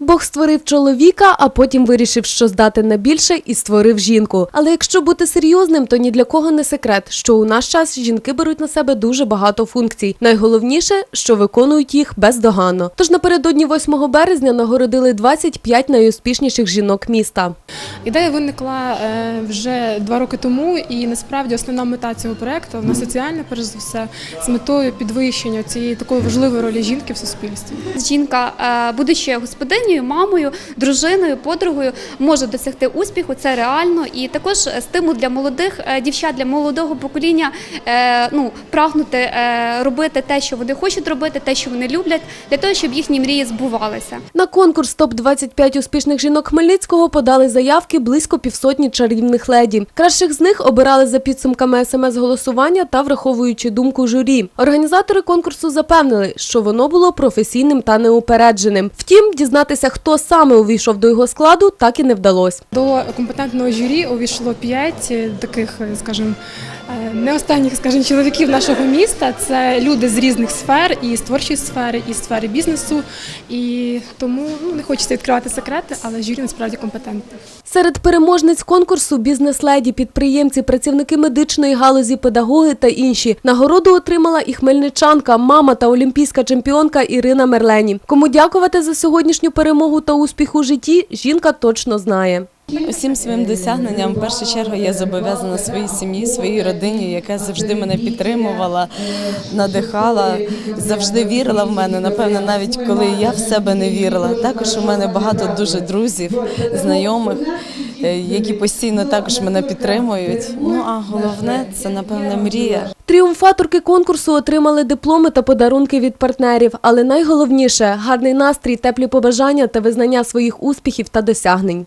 Бог створив чоловіка, а потім вирішив, що здати на більше, і створив жінку. Але якщо бути серйозним, то ні для кого не секрет, що у наш час жінки беруть на себе дуже багато функцій. Найголовніше, що виконують їх бездоганно. Тож напередодні 8 березня нагородили 25 найуспішніших жінок міста. Ідея виникла е, вже два роки тому, і насправді основна мета цього проекту вона соціальна, перш за все, з метою підвищення цієї такої важливої ролі жінки в суспільстві. Жінка, е, будучи господинею, мамою, дружиною, подругою, може досягти успіху. Це реально, і також стимул для молодих е, дівчат, для молодого покоління е, ну прагнути е, робити те, що вони хочуть робити, те, що вони люблять, для того, щоб їхні мрії збувалися. На конкурс топ 25 успішних жінок Хмельницького подали заявки близько півсотні чарівних леді. Кращих з них обирали за підсумками смс-голосування та враховуючи думку журі. Організатори конкурсу запевнили, що воно було професійним та неупередженим. Втім, дізнатися, хто саме увійшов до його складу, так і не вдалося. До компетентного журі увійшло п'ять е, таких, е, скажімо, е, не останніх, скажімо, чоловіків нашого міста. Це люди з різних сфер, і з творчої сфери, і з сфери бізнесу. І тому ну, не хочеться відкривати секрети, але журі насправді компетентне. Серед переможниць конкурсу бізнес-леді, підприємці, працівники медичної галузі, педагоги та інші. Нагороду отримала і хмельничанка, мама та олімпійська чемпіонка Ірина Мерлені. Кому дякувати за сьогоднішню перемогу та успіх у житті, жінка точно знає. Усім своїм досягненням в першу чергу я зобов'язана своїй сім'ї, своїй родині, яка завжди мене підтримувала, надихала, завжди вірила в мене. Напевно, навіть коли я в себе не вірила. Також у мене багато дуже друзів, знайомих, е, які постійно також мене підтримують. Ну а головне це напевне мрія. Тріумфаторки конкурсу отримали дипломи та подарунки від партнерів, але найголовніше гарний настрій, теплі побажання та визнання своїх успіхів та досягнень.